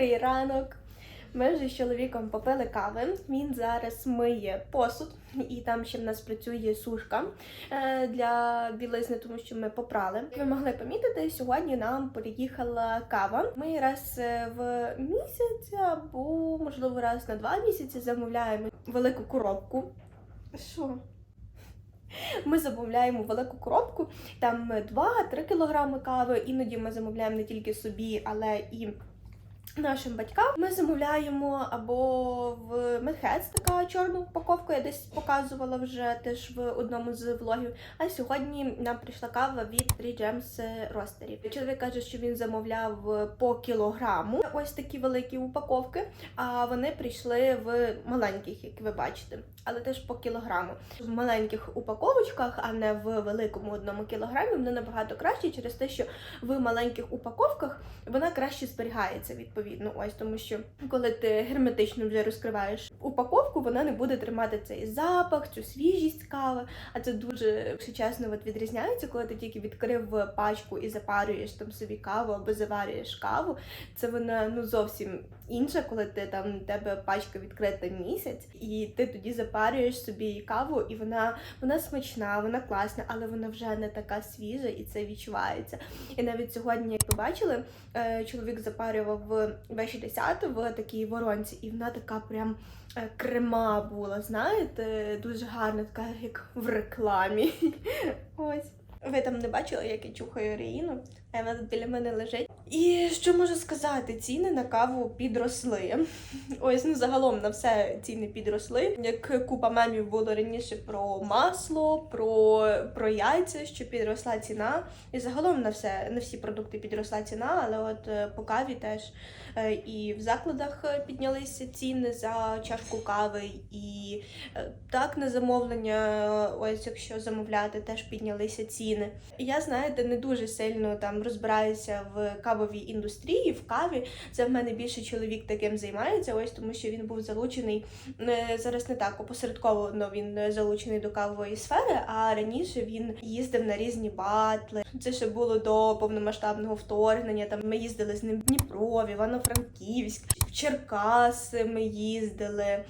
Добрий ранок. Ми вже з чоловіком попили кави. Він зараз миє посуд, і там ще в нас працює сушка е, для білизни, тому що ми попрали. Ви могли помітити, сьогодні нам приїхала кава. Ми раз е, в місяць або можливо раз на два місяці замовляємо велику коробку. Що? Ми замовляємо велику коробку, там 2-3 кілограми кави. Іноді ми замовляємо не тільки собі, але і нашим батькам. Ми замовляємо або в Медхец така чорна упаковка, я десь показувала вже теж в одному з влогів. А сьогодні нам прийшла кава від 3 Gems Roastery. Чоловік каже, що він замовляв по кілограму ось такі великі упаковки, а вони прийшли в маленьких, як ви бачите, але теж по кілограму. В маленьких упаковочках, а не в великому одному кілограмі, вони набагато краще через те, що в маленьких упаковках вона краще зберігається відповідно. Ось тому, що коли ти герметично вже розкриваєш упаковку, вона не буде тримати цей запах, цю свіжість кави. А це дуже чесно от відрізняється, коли ти тільки відкрив пачку і запарюєш там собі каву або заварюєш каву. Це вона ну зовсім інша, коли ти там тебе пачка відкрита місяць, і ти тоді запарюєш собі каву, і вона вона смачна, вона класна, але вона вже не така свіжа, і це відчувається. І навіть сьогодні, як ви бачили, е, чоловік запарював В60 в такій воронці, і вона така прям е, крема була, знаєте, дуже гарна, така як в рекламі. Ось. Ви там не бачили, як я чухаю Ріїну, а вона тут біля мене лежить. І що можу сказати? Ціни на каву підросли. Ось ну загалом на все ціни підросли. Як купа мемів було раніше про масло, про, про яйця, що підросла ціна. І загалом на все на всі продукти підросла ціна, але от е, по каві теж е, і в закладах піднялися ціни за чашку кави, і е, так на замовлення, ось якщо замовляти, теж піднялися ціни. Я знаєте, не дуже сильно там розбираюся в кавовій індустрії, в каві. Це в мене більше чоловік таким займається, ось тому що він був залучений е, зараз не так опосередковано він залучений до кавової сфери, а раніше він їздив на різні батли. Це ще було до повномасштабного вторгнення. Там ми їздили з ним в Дніпро, в Івано-Франківськ, в Черкаси ми їздили.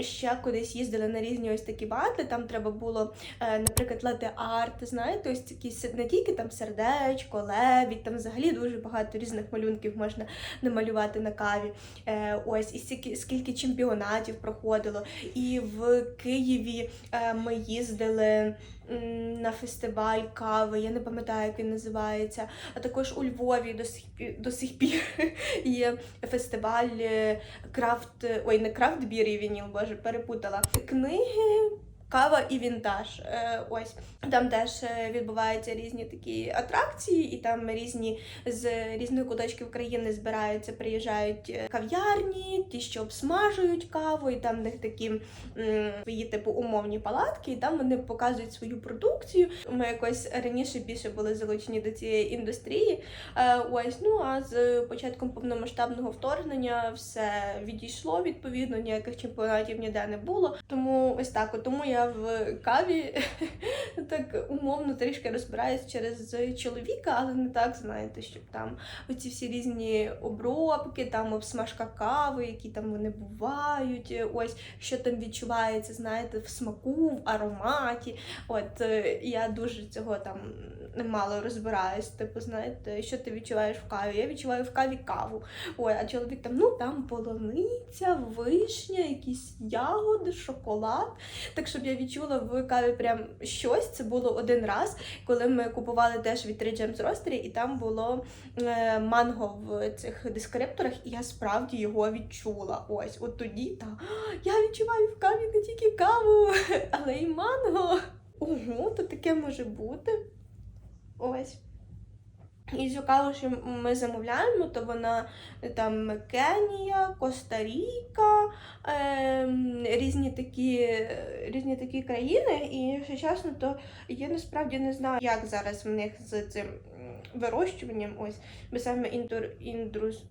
Ще кудись їздили на різні ось такі батли. Там треба було, е, наприклад, лати арт, знаєте, ось такі не тільки там сердечко, лебідь, там взагалі дуже багато різних малюнків можна намалювати на каві. Е, Ось і скільки, скільки чемпіонатів проходило. І в Києві е, ми їздили на фестиваль кави, я не пам'ятаю, як він називається. А також у Львові до сих до сих пір є фестиваль е, крафт. Ой, не крафт бір і вініл, боже, перепутала. Книги. Кава і вінтаж. Е, ось там теж е, відбуваються різні такі атракції, і там різні з різних куточків країни збираються, приїжджають е, кав'ярні, ті, що обсмажують каву, і там в них такі м, свої типу умовні палатки, і там вони показують свою продукцію. Ми якось раніше більше були залучені до цієї індустрії. Ось ну а з початком повномасштабного вторгнення все відійшло відповідно, ніяких чемпіонатів ніде не було. Тому ось так. Тому я в каві так умовно трішки розбираюсь через чоловіка, але не так, знаєте, щоб там оці всі різні обробки, там обсмажка кави, які там вони бувають. Ось що там відчувається, знаєте, в смаку, в ароматі. От е, я дуже цього там мало розбираюсь. Типу, знаєте, що ти відчуваєш в каві? Я відчуваю в каві каву. Ой, а чоловік там, ну там полуниця, вишня, якісь ягоди, шоколад. Так, щоб я відчула в каві прям щось. Це було один раз, коли ми купували теж від 3 Gems Roastery, і там було е, манго в цих дескрипторах, і я справді його відчула. Ось, от тоді та я відчуваю в каві не тільки каву, але й манго. Ого, то таке може бути. Ось. І цю каву, що ми замовляємо, то вона е, там Кенія, Коста-Ріка, ем, різні такі, різні такі країни. І якщо чесно, то я насправді не знаю, як зараз в них з цим вирощуванням. Ось, бо саме інтур, індрус.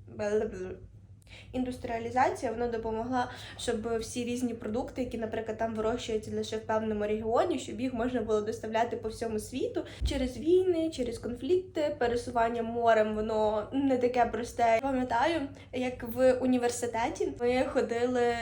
Індустріалізація вона допомогла, щоб всі різні продукти, які, наприклад, там вирощуються лише в певному регіоні, щоб їх можна було доставляти по всьому світу через війни, через конфлікти, пересування морем, воно не таке просте. Пам'ятаю, як в університеті ми ходили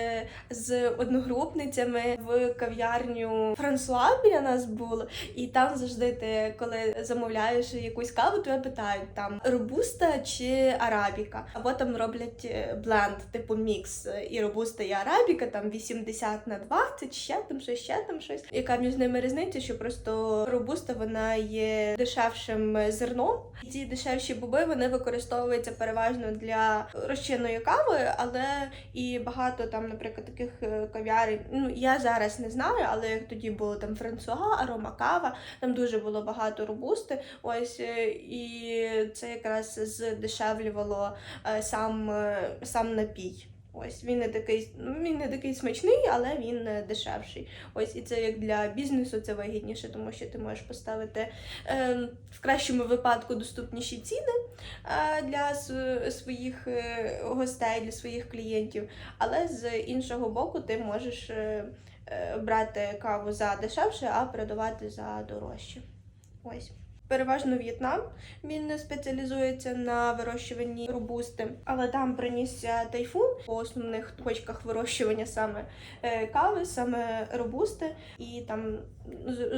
з одногрупницями в кав'ярню Франсуа біля нас було, і там завжди ти, коли замовляєш якусь каву, тебе питають там робуста чи арабіка, або там роблять е, бленд, типу мікс е, і робуста, і арабіка, там 80 на 20, ще там щось, ще там щось. Яка між ними різниця, що просто робуста вона є дешевшим зерном. І ці дешевші боби вони використовуються переважно для розчинної кави, але і багато там, наприклад, таких е, кав'ярень. Ну я зараз не знаю, але як тоді було там Франсуа, арома кава, там дуже було багато робусти. Ось е, і це якраз здешевлювало е, сам, е, сам напій. Ось він не такий, ну він не такий смачний, але він е, дешевший. Ось і це як для бізнесу це вигідніше, тому що ти можеш поставити е, в кращому випадку доступніші ціни е, для св- своїх е, гостей, для своїх клієнтів. Але з іншого боку, ти можеш е, е, брати каву за дешевше, а продавати за дорожче. Ось. Переважно В'єтнам. Він спеціалізується на вирощуванні робусти, але там принісся тайфун. По основних точках вирощування саме е, кави, саме робусти, і там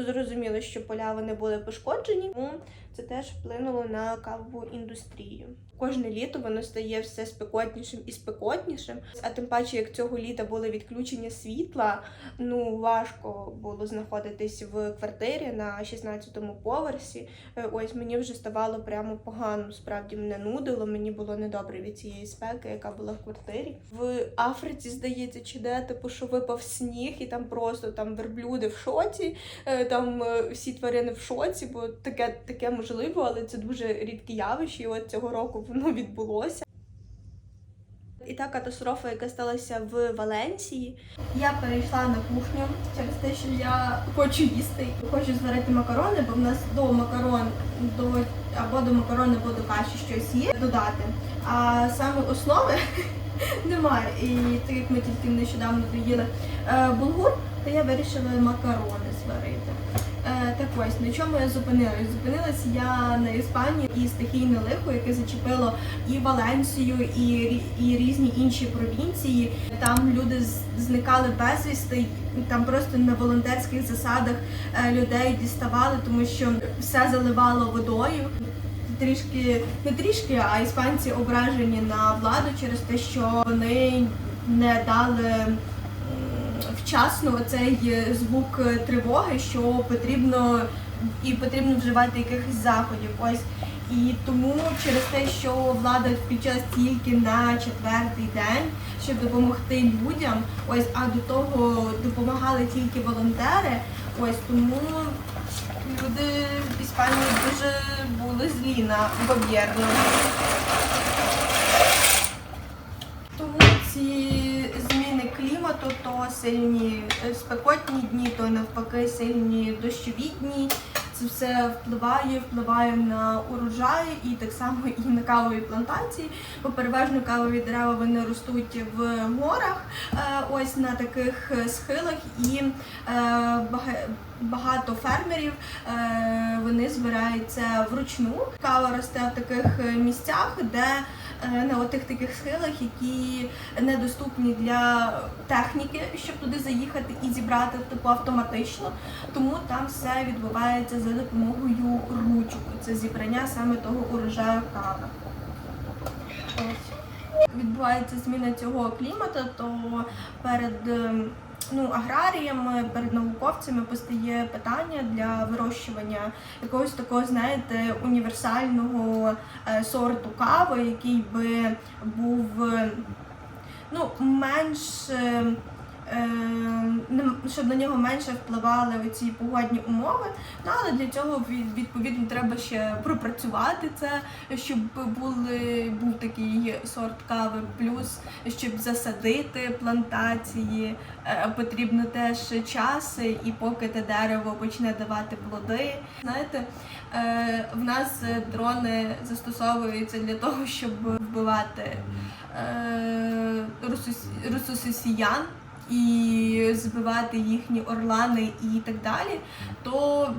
зрозуміло, що поля вони були пошкоджені. Тому це теж вплинуло на кавову індустрію. Кожне літо воно стає все спекотнішим і спекотнішим. А тим паче, як цього літа були відключення світла, ну важко було знаходитись в квартирі на 16-му поверсі. Е, Ось мені вже ставало прямо погано. Справді мене нудило, мені було недобре від цієї спеки, яка була в квартирі. В Африці, здається, чи де типу, що випав сніг, і там просто там верблюди в шоці, е, там е, всі тварини в шоці, бо таке, таке можливо, але це дуже рідке явище. І от цього року воно відбулося. І та катастрофа, яка сталася в Валенсії, я перейшла на кухню через те, що я хочу їсти. Хочу зварити макарони, бо в нас до макарон до або до макарони, або до каші щось є додати. А саме основи немає. І так як ми тільки нещодавно доїли е, булгур, то я вирішила макарони зварити. Е, так ось на чому я зупинилась? Зупинилась я на Іспанії і стихійне лихо, яке зачепило і Валенсію, і, і різні інші провінції. Там люди зникали безвісти, там просто на волонтерських засадах е, людей діставали, тому що все заливало водою. Трішки не трішки, а іспанці ображені на владу через те, що вони не дали вчасно цей звук тривоги, що потрібно і потрібно вживати якихось заходів. Ось і тому через те, що влада включилась тільки на четвертий день, щоб допомогти людям, ось а до того допомагали тільки волонтери. Ось тому люди в Іспанії дуже були злі на гоб'єрну. Тому ці клімату, то сильні е, спекотні дні, то навпаки сильні дощові дні. Це все впливає, впливає на урожай і так само і на кавові плантації. Бо переважно кавові дерева вони ростуть в горах, е, ось на таких схилах, і е, багато фермерів вони збираються вручну. Кава росте в таких місцях, де на отих таких схилах, які недоступні для техніки, щоб туди заїхати і зібрати типу автоматично. Тому там все відбувається за допомогою ручок. Це зібрання саме того урожаю кави. Відбувається зміна цього клімату, то перед ем, ну, аграріями, перед науковцями постає питання для вирощування якогось такого, знаєте, універсального е, сорту кави, який би був е, ну, менш е, е, щоб на нього менше впливали оці погодні умови. Ну, але для цього відповідно треба ще пропрацювати це, щоб були, був такий сорт кави. Плюс щоб засадити плантації, е, потрібно теж час, і поки те дерево почне давати плоди. Знаєте, е, в нас дрони застосовуються для того, щоб вбивати е, русос- русососіян і збивати їхні орлани і так далі, то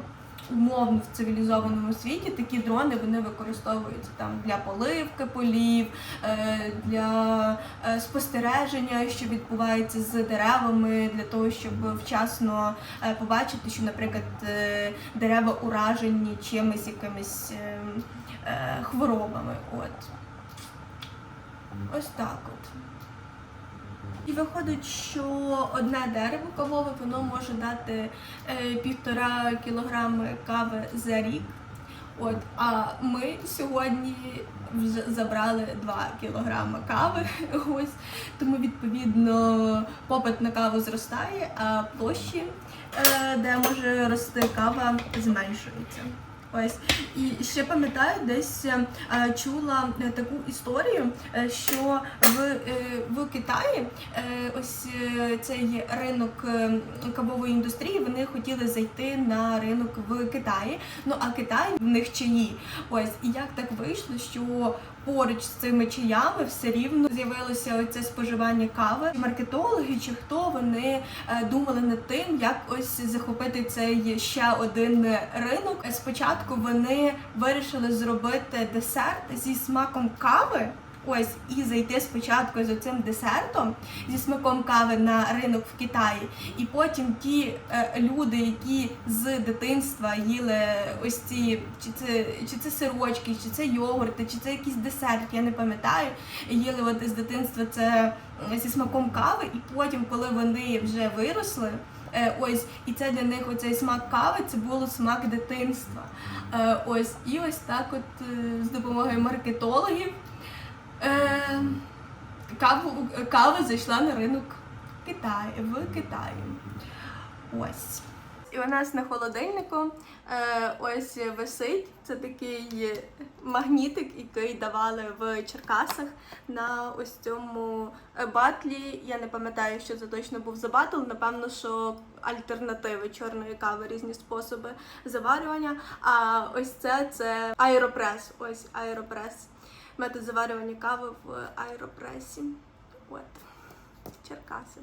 умовно в цивілізованому світі такі дрони вони використовуються там для поливки полів, е, для е, спостереження, що відбувається з деревами, для того, щоб вчасно е, побачити, що, наприклад, дерева уражені чимось якимись хворобами. От. Ось так от. І виходить, що одне дерево кавове воно може дати е, півтора кілограми кави за рік. От, а ми сьогодні забрали 2 кілограми кави. Ось тому відповідно попит на каву зростає, а площі, е, де може рости кава, зменшуються. Ось і ще пам'ятаю, десь е, чула е, таку історію, е, що в, в Китаї ось цей ринок кавової індустрії вони хотіли зайти на ринок в Китаї. Ну а Китай в них чаї. Ось і як так вийшло, що поруч з цими чаями все рівно з'явилося оце споживання кави. Маркетологи чи хто вони думали над тим, як ось захопити цей ще один ринок. Спочатку вони вирішили зробити десерт зі смаком кави. Ось і зайти спочатку з цим десертом зі смаком кави на ринок в Китаї, і потім ті е, люди, які з дитинства їли ось ці, чи це чи це сирочки, чи це йогурти, чи це якийсь десерт, я не пам'ятаю. Їли от з дитинства це зі смаком кави, і потім, коли вони вже виросли. Е, Ось і це для них оцей смак кави, це було смак дитинства. Е, Ось і ось так, от е, з допомогою маркетологів каву, кава зайшла на ринок Китаю, в Китаї. Ось. І у нас на холодильнику е, ось висить. Це такий магнітик, який давали в Черкасах на ось цьому е, батлі. Я не пам'ятаю, що це точно був за батл. Напевно, що альтернативи чорної кави, різні способи заварювання. А ось це це аеропрес. Ось аеропрес метод заварювання кави в аеропресі. От, Черкаси.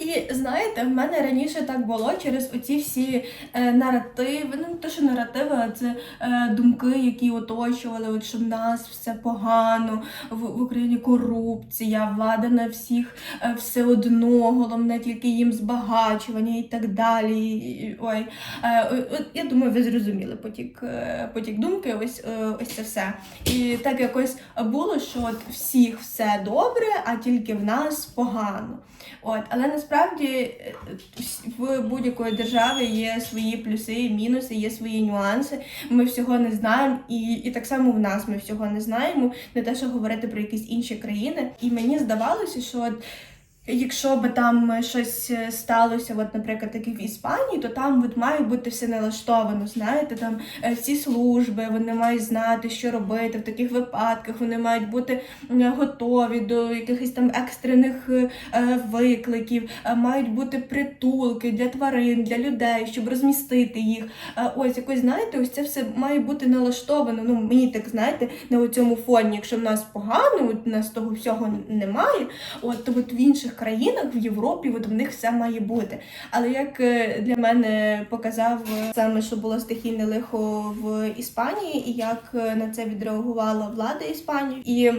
І знаєте, в мене раніше так було через оці всі е, наративи, ну не те, що наративи, а це е, думки, які оточували, от, що в нас все погано, в, в Україні корупція, влада на всіх е, все одно, головне тільки їм збагачування і так далі. І- Ой, е, от, я думаю, ви зрозуміли потік, е, потік думки, ось, е, ось це все. І так якось було, що от всіх все добре, а тільки в нас погано. От, але насправді е, в будь-якої держави є свої плюси мінуси, є свої нюанси. Ми всього не знаємо, і, і так само в нас ми всього не знаємо. Не те, що говорити про якісь інші країни. І мені здавалося, що от. Якщо би там щось е, сталося, от, наприклад, як в Іспанії, то там от має бути все налаштовано. Знаєте, там е, всі служби вони мають знати, що робити в таких випадках. Вони мають бути готові до якихось там екстрених е, е, викликів, е, мають бути притулки для тварин, для людей, щоб розмістити їх. Е, Ось якось знаєте, ось це все має бути налаштовано. Ну мені так знаєте, на цьому фоні, якщо в нас погано, от у нас того всього немає. От то от в інших країнах в Європі, от в них все має бути. Але як е, для мене показав е, саме, що було стихійне лихо в Іспанії, і як е, на це відреагувала влада Іспанії, і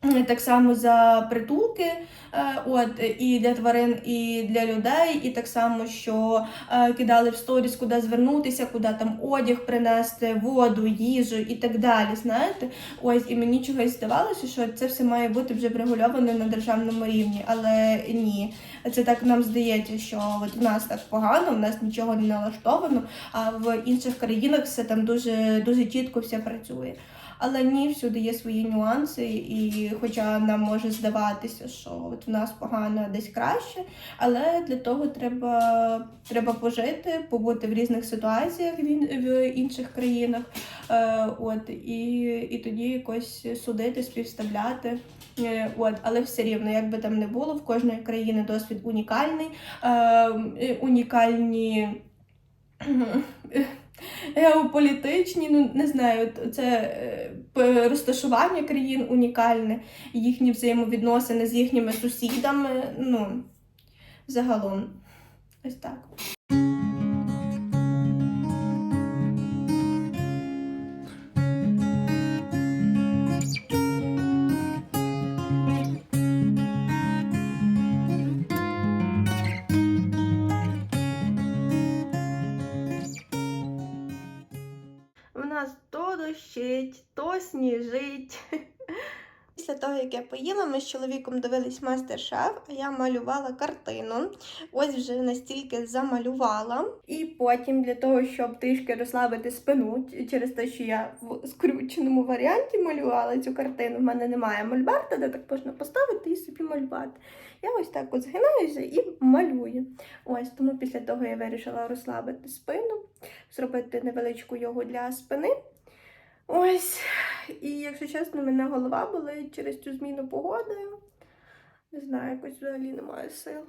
так само за притулки, е, от і для тварин, і для людей, і так само, що е, кидали в сторіс, куди звернутися, куди там одяг принести, воду, їжу і так далі. Знаєте, ось і мені чогось здавалося, що це все має бути вже врегульовано на державному рівні, але ні. Це так нам здається, що от в нас так погано, в нас нічого не налаштовано, а в інших країнах все там дуже дуже чітко все працює. Але ні, всюди є свої нюанси, і хоча нам може здаватися, що от в нас погано, а десь краще, але для того треба, треба пожити, побути в різних ситуаціях в, ін- в інших країнах. Е, от, і, і тоді якось судити, співставляти. Е, От, але все рівно, як би там не було, в кожної країни досвід унікальний, е, унікальні геополітичні, ну не знаю, це е, розташування країн унікальне, їхні взаємовідносини з їхніми сусідами. Ну, загалом, ось так. Нас то дощить, то сніжить. Після того, як я поїла, ми з чоловіком дивились мастер-шеф, а я малювала картину. Ось вже настільки замалювала. І потім, для того, щоб трішки розслабити спину, через те, що я в скрюченому варіанті малювала цю картину, в мене немає мольберта, де так можна поставити і собі малювати. Я ось так от згинаюся і малюю. Ось тому після того я вирішила розслабити спину, зробити невеличку йогу для спини. Ось. І якщо чесно, мене голова болить через цю зміну погоди. Не знаю, якось взагалі немає сил.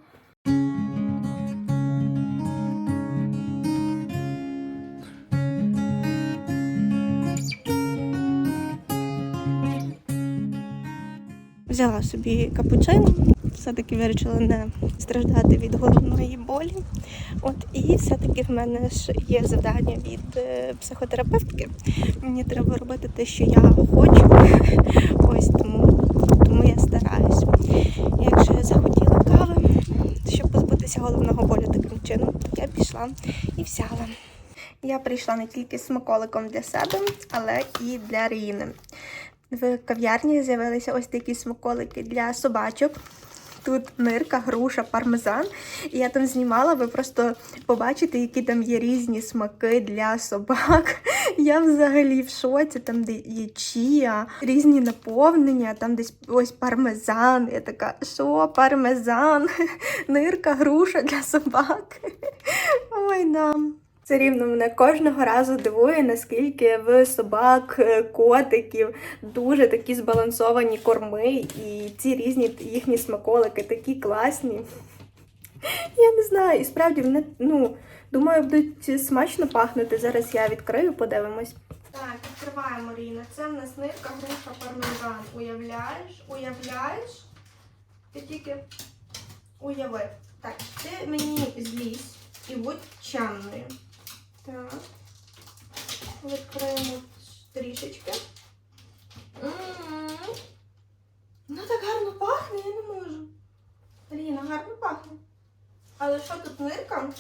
Взяла собі капучино, все-таки вирішила не страждати від головної болі. От і все-таки в мене ж є завдання від е, психотерапевтки. Мені треба робити те, що я хочу. Ось тому, тому я стараюсь. Якщо я захотіла кави, щоб позбутися головного болю таким чином, я пішла і взяла. Я прийшла не тільки з смаколиком для себе, але і для Ріни. В кав'ярні з'явилися ось такі смаколики для собачок. Тут нирка, груша, пармезан. І я там знімала, ви просто побачите, які там є різні смаки для собак. Я взагалі в шоці, там де є чія, різні наповнення, там десь ось пармезан. Я така, що пармезан, нирка, груша для собак. Ой, да. Це рівно мене кожного разу дивує, наскільки в собак, е, котиків дуже такі збалансовані корми, і ці різні їхні смаколики такі класні. Я не знаю, і справді вони, ну, думаю, будуть смачно пахнути. Зараз я відкрию, подивимось. Так, відкриваємо Ріна. Це в нас нирка, груша, пармезан. Уявляєш? Уявляєш? Ти тільки уяви. Так, ти мені злізь і будь чемною. Так. Відкриємо трішечки. Ну так гарно пахне, я не можу. Аліна, гарно пахне. Але що тут нирка?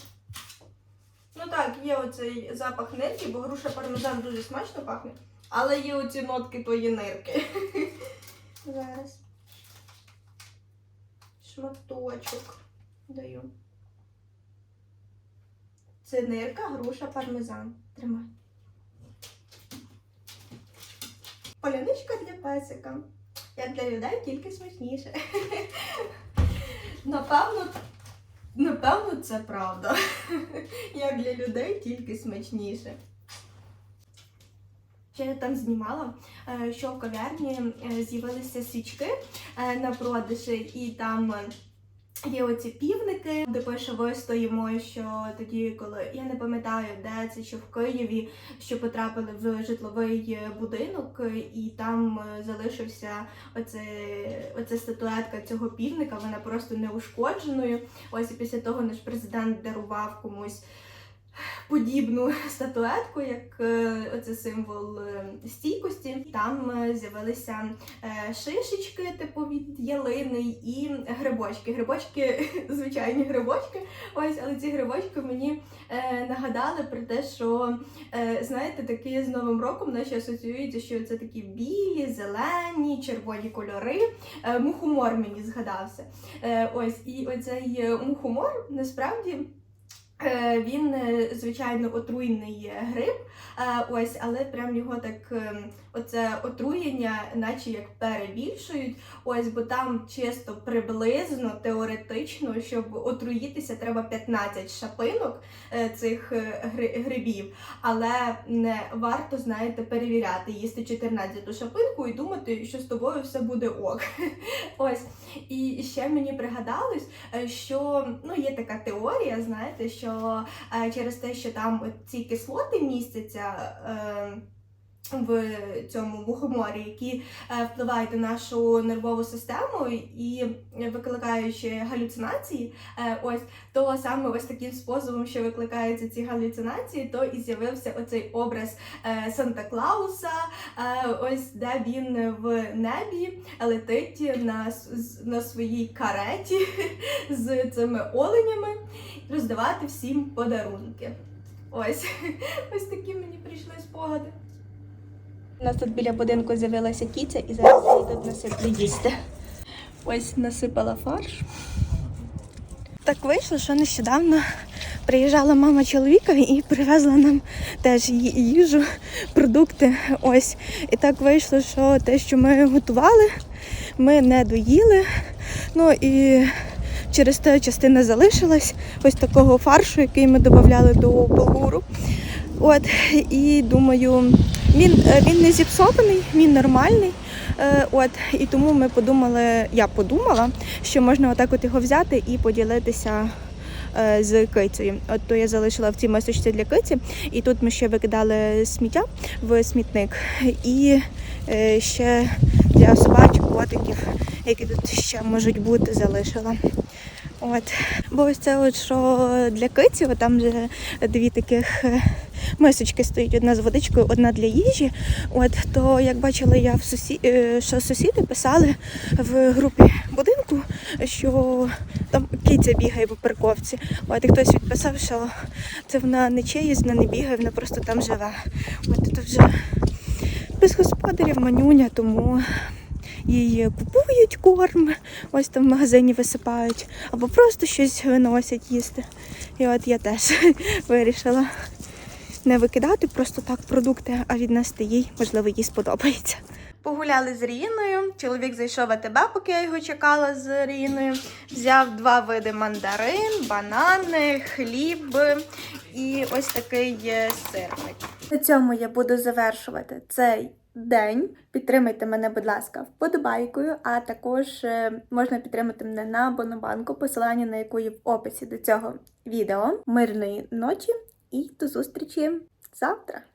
Ну так, є оцей запах нирки, бо груша пармезан дуже смачно пахне. Але є оці нотки тої нирки. Зараз. Шматочок даю. Це нирка, груша, пармезан. Тримай. Поляничка для песика. Як для людей, тільки смачніше. Напевно, напевно, це правда. Як для людей, тільки смачніше. Ще я там знімала, е, що в кав'ярні е, з'явилися свічки е, на продажі, і там Є оці півники, де пише вистоїмо, що тоді, коли я не пам'ятаю, де це, що в Києві, що потрапили в житловий е, будинок, і там е, залишився оце, оця статуетка цього півника, вона просто неушкодженою. Ось і після того наш президент дарував комусь подібну статуетку, як е, оце символ е, стійкості. Там е, з'явилися шишечки, типу від ялини, і грибочки. Грибочки, звичайні грибочки. Ось, але ці грибочки мені нагадали про те, що знаєте, такі з Новим роком наші асоціюються, що це такі білі, зелені, червоні кольори. Мухомор мені згадався. Ось, і оцей мухомор насправді. Е, Він, е, звичайно, отруйний гриб, е, ось, але прям його так, ем, оце отруєння, наче як перебільшують. Ось, бо там чисто приблизно теоретично, щоб отруїтися, треба 15 шапинок е, цих е, грибів. Але не варто, знаєте, перевіряти, їсти 14 шапинку і думати, що з тобою все буде ок. Ось. І ще мені пригадалось, е, що ну, є така теорія, знаєте, що через те, що там ці кислоти містяться. В цьому мухоморі, які е, впливають на нашу нервову систему і викликаючи галюцинації, е, ось то саме ось таким способом, що викликаються ці галюцинації, то і з'явився оцей образ е, Санта Клауса, ось де він в небі летить на, на своїй кареті з цими оленями роздавати всім подарунки. Ось, ось такі мені прийшли спогади. У нас тут біля будинку з'явилася кіця і зараз їй тут насиплю їсти. Ось насипала фарш. Так вийшло, що нещодавно приїжджала мама чоловіка і привезла нам теж їжу, продукти. Ось. І так вийшло, що те, що ми готували, ми не доїли. Ну і через те частина залишилась ось такого фаршу, який ми додавали до булгуру. От, і думаю, він, е, він не зіпсований, він нормальний. Е, От, і тому ми подумали, я подумала, що можна отак от його взяти і поділитися е, з кицею. От то я залишила в цій мисочці для киці, і тут ми ще викидали сміття в смітник. І ще для собачок, котиків, які тут ще можуть бути, залишила. От. Бо ось це от що для киці, там вже дві таких мисочки стоїть, одна з водичкою, одна для їжі. От то як бачила я в сусі... е, що сусіди писали в групі будинку, що там киця бігає по парковці. От і хтось відписав, що це вона не чиїсь, вона не бігає, вона просто там живе. От то вже без господарів манюня, тому її купують корм, ось там в магазині висипають, або просто щось виносять їсти. І от я теж вирішила не викидати просто так продукти, а віднести їй, можливо, їй сподобається. Погуляли з Ріною. Чоловік зайшов в АТБ, поки я його чекала з Ріною. Взяв два види мандарин, банани, хліб і ось такий сирник. На цьому я буду завершувати цей день. Підтримайте мене, будь ласка, вподобайкою, а також е, можна підтримати мене на Бонобанку, посилання на яку є в описі до цього відео. Мирної ночі і до зустрічі завтра!